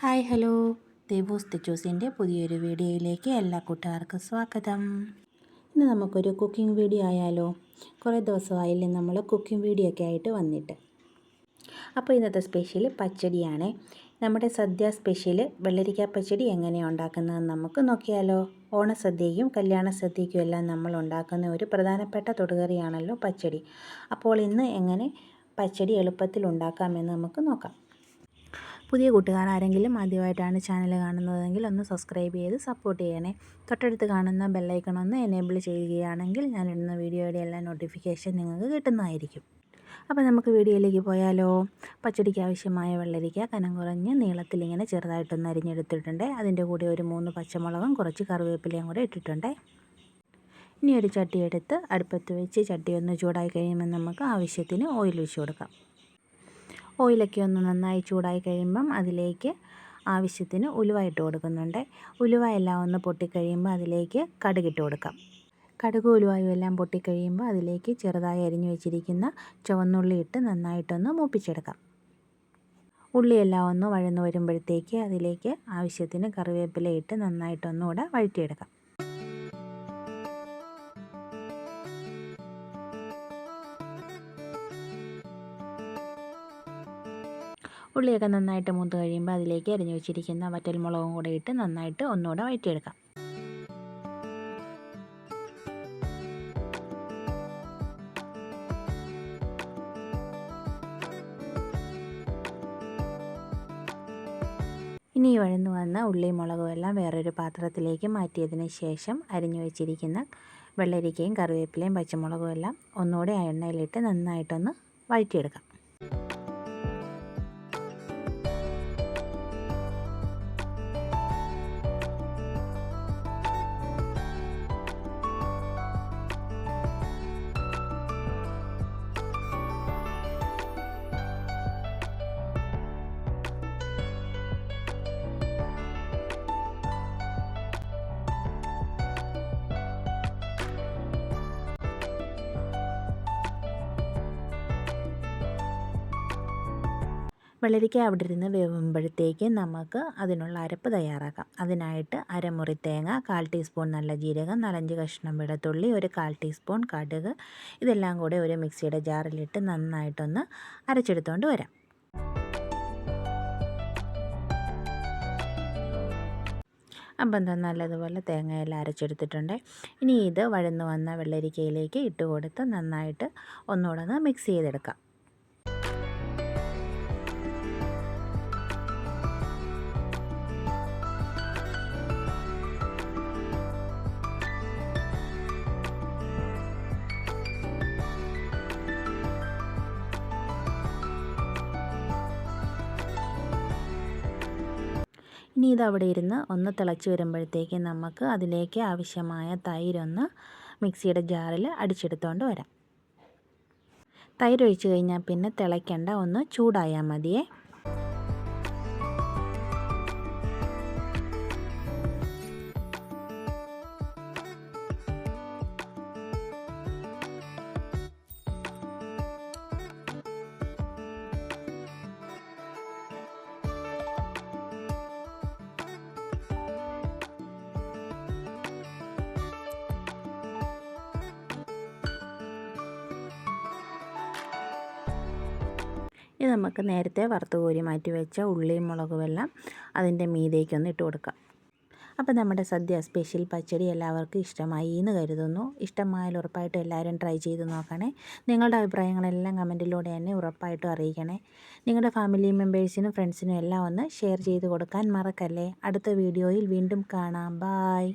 Hi hello. ദേവൂസ് തിച്ചൂസിന്റെ പുതിയൊരു വീഡിയോയിലേക്ക് എല്ലാ കൂട്ടുകാർക്കും സ്വാഗതം. ഇന്ന് നമുക്കൊരു കുക്കിംഗ് വീഡിയോ ആയാലോ? കുറേ ദിവസമായില്ലേ നമ്മൾ കുക്കിംഗ് വീഡിയോ ഒക്കെ ആയിട്ട് വന്നിട്ട്. അപ്പോൾ ഇന്നത്തെ സ്പെഷ്യൽ പച്ചടിയാണ്. നമ്മുടെ സദ്യ സ്പെഷ്യൽ വെള്ളരിക്ക പച്ചടി എങ്ങനെയാണ് ഉണ്ടാക്കുന്നതെന്ന് നമുക്ക് നോക്കിയാലോ. ഓണസദ്യയും കല്യാണ സദ്യയ്ക്കും എല്ലാം നമ്മൾ ഉണ്ടാക്കുന്ന ഒരു പ്രധാനപ്പെട്ട തൊടുകറിയാണല്ലോ പച്ചടി. അപ്പോൾ ഇന്ന് എങ്ങനെ പച്ചടി എളുപ്പത്തിൽ ഉണ്ടാക്കാമെന്ന് നമുക്ക് നോക്കാം. പുതിയ കൂട്ടുകാർ ആരെങ്കിലും ആദ്യമായിട്ടാണ് ചാനൽ കാണുന്നതെങ്കിൽ ഒന്ന് സബ്സ്ക്രൈബ് ചെയ്ത് സപ്പോർട്ട് ചെയ്യണേ. തൊട്ടടുത്ത് കാണുന്ന ബെല്ലൈക്കൺ ഒന്ന് എനേബിൾ ചെയ്യുകയാണെങ്കിൽ ഞാൻ ഇടുന്ന വീഡിയോയുടെ എല്ലാ നോട്ടിഫിക്കേഷൻ നിങ്ങൾക്ക് കിട്ടുന്നതായിരിക്കും. അപ്പോൾ നമുക്ക് വീഡിയോയിലേക്ക് പോയാലോ? പച്ചടിക്ക് ആവശ്യമായ വെള്ളരിക്ക കനം കുറഞ്ഞ് നീളത്തിൽ ഇങ്ങനെ ചെറുതായിട്ടൊന്ന് അരിഞ്ഞെടുത്തിട്ടുണ്ട്. അതിന്റെ കൂടെ ഒരു മൂന്ന് പച്ചമുളകും കുറച്ച് കറിവേപ്പിലയും കൂടെ ഇട്ടിട്ടുണ്ട്. ഇനി ഒരു ചട്ടി എടുത്ത് അടുപ്പത്ത് വെച്ച് ചട്ടി ഒന്ന് ചൂടായി കഴിയുമ്പോൾ നമുക്ക് ആവശ്യത്തിന് ഓയിൽ ഒഴിച്ച് കൊടുക്കാം. ഓയിലൊക്കെ ഒന്ന് നന്നായി ചൂടായി കഴിയുമ്പം അതിലേക്ക് ആവശ്യത്തിന് ഉലുവ ഇട്ട് കൊടുക്കുന്നുണ്ട്. ഉലുവ എല്ലാം ഒന്ന് പൊട്ടിക്കഴിയുമ്പോൾ അതിലേക്ക് കടുകിട്ട് കൊടുക്കാം. കടുക് ഉലുവായും എല്ലാം പൊട്ടിക്കഴിയുമ്പോൾ അതിലേക്ക് ചെറുതായി അരിഞ്ഞു വെച്ചിരിക്കുന്ന ചുവന്നുള്ളി ഇട്ട് നന്നായിട്ടൊന്ന് മൂപ്പിച്ചെടുക്കാം. ഉള്ളിയെല്ലാം ഒന്ന് വഴന്നു വരുമ്പോഴത്തേക്ക് അതിലേക്ക് ആവശ്യത്തിന് കറിവേപ്പില ഇട്ട് നന്നായിട്ടൊന്നുകൂടെ വഴറ്റിയെടുക്കാം. ഉള്ളിയൊക്കെ നന്നായിട്ട് മൂത്ത് കഴിയുമ്പോൾ അതിലേക്ക് അരിഞ്ഞു വെച്ചിരിക്കുന്ന വറ്റൽമുളകും കൂടെ ഇട്ട് നന്നായിട്ട് ഒന്നുകൂടെ വഴറ്റിയെടുക്കാം ഇനി വഴന്നു വന്ന ഉള്ളി മുളകും എല്ലാം വേറൊരു പാത്രത്തിലേക്ക് മാറ്റിയതിന് ശേഷം അരിഞ്ഞു വെച്ചിരിക്കുന്ന വെള്ളരിക്കയും കറിവേപ്പിലയും പച്ചമുളകും എല്ലാം ഒന്നുകൂടെ ആ എണ്ണയിലിട്ട് നന്നായിട്ടൊന്ന് വഴറ്റിയെടുക്കാം. വെള്ളരിക്ക അവിടെ ഇരുന്ന് വേവുമ്പോഴത്തേക്ക് നമുക്ക് അതിനുള്ള അരപ്പ് തയ്യാറാക്കാം. അതിനായിട്ട് അരമുറി തേങ്ങ കാൽ ടീസ്പൂൺ നല്ല ജീരകം നാലഞ്ച് കഷ്ണം വെളുത്തുള്ളി ഒരു കാൽ ടീസ്പൂൺ കടുക്. ഇതെല്ലാം കൂടെ ഒരു മിക്സിയുടെ ജാറിലിട്ട് നന്നായിട്ടൊന്ന് അരച്ചെടുത്തുകൊണ്ട് വരാം. അപ്പം എന്താ നല്ലതുപോലെ തേങ്ങയെല്ലാം അരച്ചെടുത്തിട്ടുണ്ട്. ഇനി ഇത് വഴന്നു വന്ന വെള്ളരിക്കയിലേക്ക് ഇട്ട് കൊടുത്ത് നന്നായിട്ട് ഒന്നുകൂടെ ഒന്ന് മിക്സ് ചെയ്തെടുക്കാം. ഇനി ഇത് അവിടെ ഇരുന്ന് ഒന്ന് തിളച്ച് വരുമ്പോഴത്തേക്ക് നമുക്ക് അതിലേക്ക് ആവശ്യമായ തൈരൊന്ന് മിക്സിയുടെ ജാറിൽ അടിച്ചെടുത്തുകൊണ്ട് വരാം. തൈരൊഴിച്ച് കഴിഞ്ഞാൽ പിന്നെ തിളയ്ക്കണ്ട ഒന്ന് ചൂടായാൽ മതിയേ. ഇത് നമുക്ക് നേരത്തെ വറുത്ത് കോരി മാറ്റി വെച്ച ഉള്ളിയും മുളകും എല്ലാം അതിന്റെ മീതേക്കൊന്ന് ഇട്ട് കൊടുക്കാം. അപ്പോൾ നമ്മുടെ സദ്യ സ്പെഷ്യൽ പച്ചടി എല്ലാവർക്കും ഇഷ്ടമായി എന്ന് കരുതുന്നു. ഇഷ്ടമായാൽ ഉറപ്പായിട്ടും എല്ലാവരും ട്രൈ ചെയ്ത് നോക്കണേ. നിങ്ങളുടെ അഭിപ്രായങ്ങളെല്ലാം കമന്റിലൂടെ തന്നെ ഉറപ്പായിട്ടും അറിയിക്കണേ. നിങ്ങളുടെ ഫാമിലി മെമ്പേഴ്സിനും ഫ്രണ്ട്സിനും എല്ലാം ഒന്ന് ഷെയർ ചെയ്ത് കൊടുക്കാൻ മറക്കല്ലേ. അടുത്ത വീഡിയോയിൽ വീണ്ടും കാണാം. ബായ്.